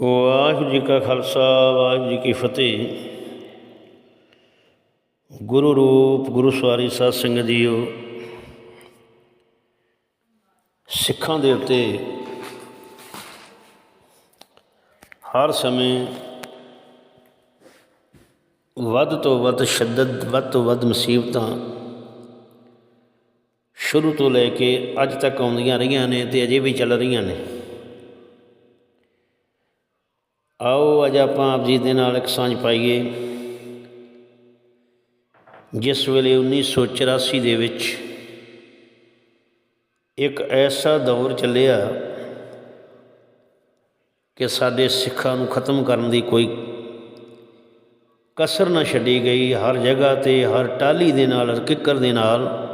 ਵਾਹਿਗੁਰੂ ਜੀ ਕਾ ਖਾਲਸਾ, ਵਾਹਿਗੁਰੂ ਜੀ ਕੀ ਫਤਿਹ। ਗੁਰੂ ਰੂਪ, ਗੁਰੂ ਸਵਾਰੀ ਸਾਧ ਸੰਗਤ ਜੀਓ, ਸਿੱਖਾਂ ਦੇ ਉੱਤੇ ਹਰ ਸਮੇਂ ਵੱਧ ਤੋਂ ਵੱਧ ਸ਼ੱਦਦ, ਵੱਧ ਤੋਂ ਵੱਧ ਮੁਸੀਬਤਾਂ ਸ਼ੁਰੂ ਤੋਂ ਲੈ ਕੇ ਅੱਜ ਤੱਕ ਆਉਂਦੀਆਂ ਰਹੀਆਂ ਨੇ ਤੇ ਅਜੇ ਵੀ ਚੱਲ ਰਹੀਆਂ ਨੇ। ਆਓ ਅੱਜ ਆਪਾਂ ਆਪ ਜੀ ਦੇ ਨਾਲ ਇੱਕ ਸਾਂਝ ਪਾਈਏ। ਜਿਸ ਵੇਲੇ 1984 ਦੇ ਵਿੱਚ ਇੱਕ ਐਸਾ ਦੌਰ ਚੱਲਿਆ ਕਿ ਸਾਡੇ ਸਿੱਖਾਂ ਨੂੰ ਖਤਮ ਕਰਨ ਦੀ ਕੋਈ ਕਸਰ ਨਾ ਛੱਡੀ ਗਈ। ਹਰ ਜਗ੍ਹਾ ਤੇ, ਹਰ ਟਾਲੀ ਦੇ ਨਾਲ, ਹਰ ਕਿੱਕਰ ਦੇ ਨਾਲ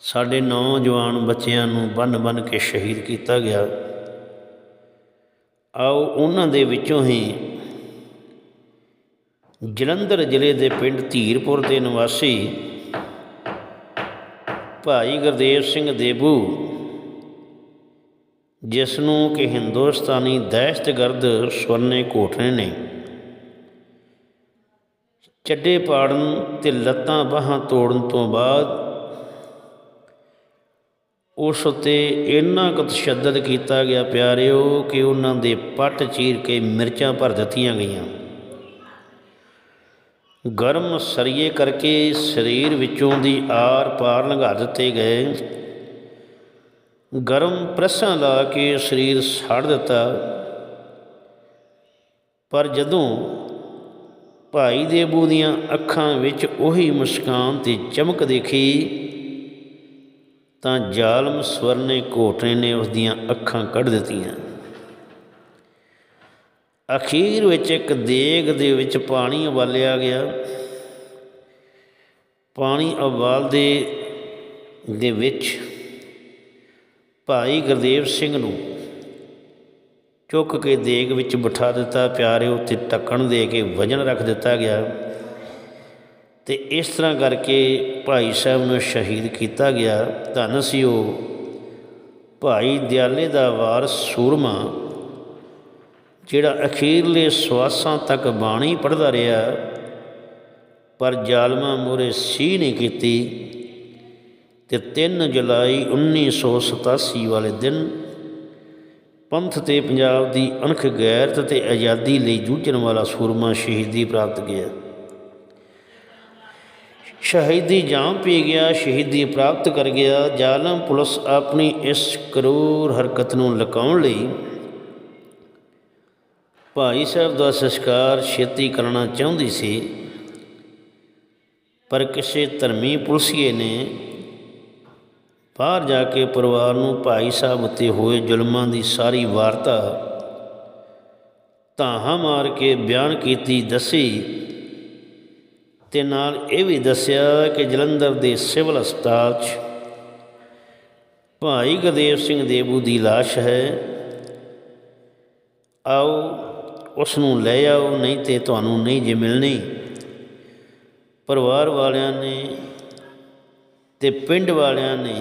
ਸਾਡੇ ਨੌਜਵਾਨ ਬੱਚਿਆਂ ਨੂੰ ਬੰਨ-ਬੰਨ ਕੇ ਸ਼ਹੀਦ ਕੀਤਾ ਗਿਆ। ਆਓ ਉਹਨਾਂ ਦੇ ਵਿੱਚੋਂ ਹੀ ਜਲੰਧਰ ਜ਼ਿਲ੍ਹੇ ਦੇ ਪਿੰਡ ਧੀਰਪੁਰ ਦੇ ਨਿਵਾਸੀ ਭਾਈ ਗੁਰਦੇਵ ਸਿੰਘ ਦੇਬੂ, ਜਿਸ ਨੂੰ ਕਿ ਹਿੰਦੁਸਤਾਨੀ ਦਹਿਸ਼ਤਗਰਦ ਸਵਰਨੇ ਘੋਟਣੇ ਨੇ। ਚੱਡੇ ਪਾੜਨ ਤੇ ਲੱਤਾਂ ਬਾਹਾਂ ਤੋੜਨ ਤੋਂ ਬਾਅਦ ਉਸ ਉਤੇ ਇੰਨਾ ਕੁ ਤਸ਼ੱਦਦ ਕੀਤਾ ਗਿਆ ਪਿਆਰਿਓ ਕਿ ਉਹਨਾਂ ਦੇ ਪੱਟ ਚੀਰ ਕੇ ਮਿਰਚਾਂ ਭਰ ਦਿੱਤੀਆਂ ਗਈਆਂ। ਗਰਮ ਸਰੀਏ ਕਰਕੇ ਸਰੀਰ ਵਿੱਚੋਂ ਦੀ ਆਰ ਪਾਰ ਲੰਘਾ ਦਿੱਤੇ ਗਏ। ਗਰਮ ਪ੍ਰੈਸਾਂ ਲਾ ਕੇ ਸਰੀਰ ਸਾੜ ਦਿੱਤਾ। ਪਰ ਜਦੋਂ ਭਾਈ ਦੇਬੂ ਦੀਆਂ ਅੱਖਾਂ ਵਿੱਚ ਉਹੀ ਮੁਸਕਾਨ ਤੇ ਚਮਕ ਦੇਖੀ ਤਾਂ ਜ਼ਾਲਮ ਸਵਰਨੇ ਘੋਟਣੇ ਨੇ ਉਸ ਦੀਆਂ ਅੱਖਾਂ ਕੱਢ ਦਿੱਤੀਆਂ। ਅਖੀਰ ਵਿੱਚ ਇੱਕ ਦੇਗ ਦੇ ਵਿੱਚ ਪਾਣੀ ਉਬਾਲਿਆ ਗਿਆ। ਪਾਣੀ ਉਬਾਲਦੇ ਦੇ ਵਿੱਚ ਭਾਈ ਗੁਰਦੇਵ ਸਿੰਘ ਨੂੰ ਚੁੱਕ ਕੇ ਦੇਗ ਵਿੱਚ ਬਿਠਾ ਦਿੱਤਾ। ਪਿਆਰੇ ਉੱਤੇ ਟੱਕਣ ਦੇ ਕੇ ਵਜਨ ਰੱਖ ਦਿੱਤਾ ਗਿਆ। ਤੇ ਇਸ ਤਰ੍ਹਾਂ ਕਰਕੇ ਭਾਈ ਸਾਹਿਬ ਨੂੰ ਸ਼ਹੀਦ ਕੀਤਾ ਗਿਆ। ਧੰਨ ਸੀ ਉਹ ਭਾਈ ਦਿਆਲੇ ਦਾ ਵਾਰ ਸੂਰਮਾ, ਜਿਹੜਾ ਅਖੀਰਲੇ ਸਵਾਸਾਂ ਤੱਕ ਬਾਣੀ ਪੜ੍ਹਦਾ ਰਿਹਾ, ਪਰ ਜ਼ਾਲਮਾਂ ਮੂਰੇ ਸੀ ਨਹੀਂ ਕੀਤੀ ਤੇ 3 ਜੁਲਾਈ 1987 ਵਾਲੇ ਦਿਨ ਪੰਥ ਤੇ ਪੰਜਾਬ ਦੀ ਅਣਖ ਗੈਰਤ ਤੇ ਆਜ਼ਾਦੀ ਲਈ ਜੂਝਣ ਵਾਲਾ ਸੂਰਮਾ ਸ਼ਹੀਦੀ ਪ੍ਰਾਪਤ ਗਿਆ। ਸ਼ਹੀਦੀ ਜਾਮ ਪੀ ਗਿਆ, ਸ਼ਹੀਦੀ ਪ੍ਰਾਪਤ ਕਰ ਗਿਆ। ਜ਼ਾਲਮ ਪੁਲਿਸ ਆਪਣੀ ਇਸ ਕਰੂਰ ਹਰਕਤ ਨੂੰ ਲਕਾਉਣ ਲਈ ਭਾਈ ਸਾਹਿਬ ਦਾ ਸੰਸਕਾਰ ਛੇਤੀ ਕਰਨਾ ਚਾਹੁੰਦੀ ਸੀ, ਪਰ ਕਿਸੇ ਧਰਮੀ ਪੁਲਸੀਏ ਨੇ ਬਾਹਰ ਜਾ ਕੇ ਪਰਿਵਾਰ ਨੂੰ ਭਾਈ ਸਾਹਿਬ ਉੱਤੇ ਹੋਏ ਜ਼ੁਲਮਾਂ ਦੀ ਸਾਰੀ ਵਾਰਤਾ ਧਾਹਾਂ ਮਾਰ ਕੇ ਬਿਆਨ ਕੀਤੀ, ਦੱਸੀ ਤੇ ਨਾਲ ਇਹ ਵੀ ਦੱਸਿਆ ਕਿ ਜਲੰਧਰ ਦੇ ਸਿਵਲ ਹਸਪਤਾਲ 'ਚ ਭਾਈ ਗੁਰਦੇਵ ਸਿੰਘ ਦੇਬੂ ਦੀ লাশ ਹੈ। ਆਓ ਉਸ ਨੂੰ ਲੈ ਆਓ, ਨਹੀਂ ਤੇ ਤੁਹਾਨੂੰ ਨਹੀਂ ਜੇ ਮਿਲਣੀ। ਪਰਿਵਾਰ ਵਾਲਿਆਂ ਨੇ ਤੇ ਪਿੰਡ ਵਾਲਿਆਂ ਨੇ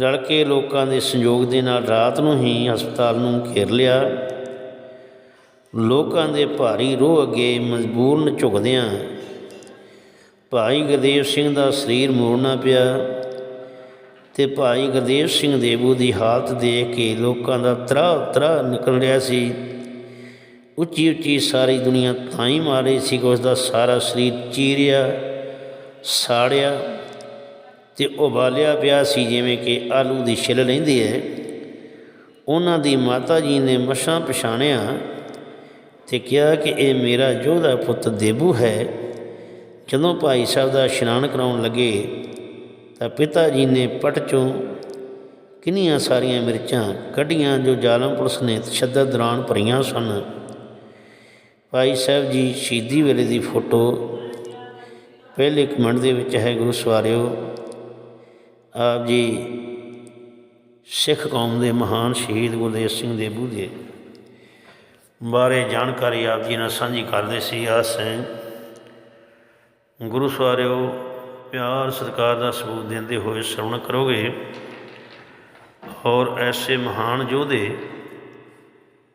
ਰਲ ਕੇ ਲੋਕਾਂ ਦੇ ਸੰਯੋਗ ਦੇ ਨਾਲ ਰਾਤ ਨੂੰ ਹੀ ਹਸਪਤਾਲ ਨੂੰ ਘੇਰ ਲਿਆ। ਲੋਕਾਂ ਦੇ ਭਾਰੀ ਰੋਹ ਅੱਗੇ ਮਜਬੂਰਨ ਝੁਕਦਿਆਂ ਭਾਈ ਗੁਰਦੇਵ ਸਿੰਘ ਦਾ ਸਰੀਰ ਮੋੜਨਾ ਪਿਆ ਤੇ ਭਾਈ ਗੁਰਦੇਵ ਸਿੰਘ ਦੇਬੂ ਦੀ ਹਾਲਤ ਦੇਖ ਕੇ ਲੋਕਾਂ ਦਾ ਤਰਾ ਤਰਾ ਨਿਕਲ ਰਿਹਾ ਸੀ। ਉੱਚੀ ਉੱਚੀ ਸਾਰੀ ਦੁਨੀਆ ਤਾਂ ਹੀ ਮਾਰੇ ਸੀ ਕਿ ਉਸ ਦਾ ਸਾਰਾ ਸਰੀਰ ਚੀਰਿਆ, ਸਾੜਿਆ ਤੇ ਉਬਾਲਿਆ ਪਿਆ ਸੀ, ਜਿਵੇਂ ਕਿ ਆਲੂ ਦੀ ਛਿੱਲ ਲੈਂਦੀ ਹੈ। ਉਹਨਾਂ ਦੀ ਮਾਤਾ ਜੀ ਨੇ ਮਸਾਂ ਪਛਾਣਿਆ ਤੇ ਕਿਹਾ ਕਿ ਇਹ ਮੇਰਾ ਯੋਧਾ ਪੁੱਤ ਦੇਬੂ ਹੈ। ਜਦੋਂ ਭਾਈ ਸਾਹਿਬ ਦਾ ਇਸ਼ਨਾਨ ਕਰਾਉਣ ਲੱਗੇ ਤਾਂ ਪਿਤਾ ਜੀ ਨੇ ਪਟ ਚੋਂ ਕਿੰਨੀਆਂ ਸਾਰੀਆਂ ਮਿਰਚਾਂ ਕੱਢੀਆਂ ਜੋ ਜ਼ਾਲਮ ਪੁਲਿਸ ਨੇ ਤਸ਼ੱਦਦ ਦੌਰਾਨ ਭਰੀਆਂ ਸਨ। ਭਾਈ ਸਾਹਿਬ ਜੀ ਸ਼ਹੀਦੀ ਵੇਲੇ ਦੀ ਫੋਟੋ ਪਹਿਲੇ ਕਮੈਂਟ ਦੇ ਵਿੱਚ ਹੈ, ਗੁਰੂ ਸਵਾਰਿਓ, ਆਪ ਜੀ ਸਿੱਖ ਕੌਮ ਦੇ ਮਹਾਨ ਸ਼ਹੀਦ ਗੁਰਦੇਵ ਸਿੰਘ ਦੇਬੂ ਦੇ। ਬਾਰੇ ਜਾਣਕਾਰੀ ਆਪ ਜੀ ਨਾਲ ਸਾਂਝੀ ਕਰਦੇ ਸੀ। ਆਸ ਹੈ, ਗੁਰੂ ਸਵਾਰਿਓ, ਪਿਆਰ ਸਤਿਕਾਰ ਦਾ ਸਬੂਤ ਦਿੰਦੇ ਹੋਏ ਸ਼ਰਵਣ ਕਰੋਗੇ ਔਰ ਐਸੇ ਮਹਾਨ ਯੋਧੇ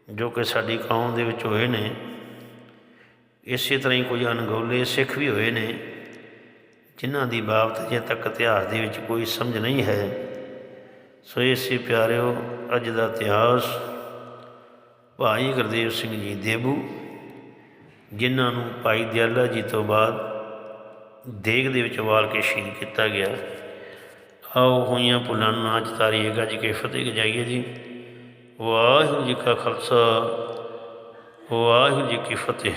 ਜੋ ਕਿ ਸਾਡੀ ਕੌਮ ਦੇ ਵਿੱਚ ਹੋਏ ਨੇ, ਇਸੇ ਤਰ੍ਹਾਂ ਹੀ ਕੁਝ ਅਣਗੌਲੇ ਸਿੱਖ ਵੀ ਹੋਏ ਨੇ, ਜਿਨ੍ਹਾਂ ਦੀ ਬਾਬਤ ਅਜੇ ਤੱਕ ਇਤਿਹਾਸ ਦੇ ਵਿੱਚ ਕੋਈ ਸਮਝ ਨਹੀਂ ਹੈ। ਸੋ ਇਸੇ ਪਿਆਰਿਓ, ਅੱਜ ਦਾ ਇਤਿਹਾਸ ਭਾਈ ਗੁਰਦੇਵ ਸਿੰਘ ਜੀ ਦੇਬੂ, ਜਿਨ੍ਹਾਂ ਨੂੰ ਭਾਈ ਦਿਆਲਾ ਜੀ ਤੋਂ ਬਾਅਦ ਦੇਗ ਦੇ ਵਿੱਚ ਵਾਲ ਕੇ ਸ਼ਹੀਦ ਕੀਤਾ ਗਿਆ। ਆਓ ਹੋਈਆਂ ਭੁੱਲਾਂ ਨੂੰ ਨਾ ਚਤਾਰੀਏ, ਗੱਜ ਕੇ ਫਤਿਹ ਗਜਾਈਏ ਜੀ। ਵਾਹਿਗੁਰੂ ਜੀ ਕਾ ਖਾਲਸਾ, ਵਾਹਿਗੁਰੂ ਜੀ ਕੀ ਫਤਿਹ।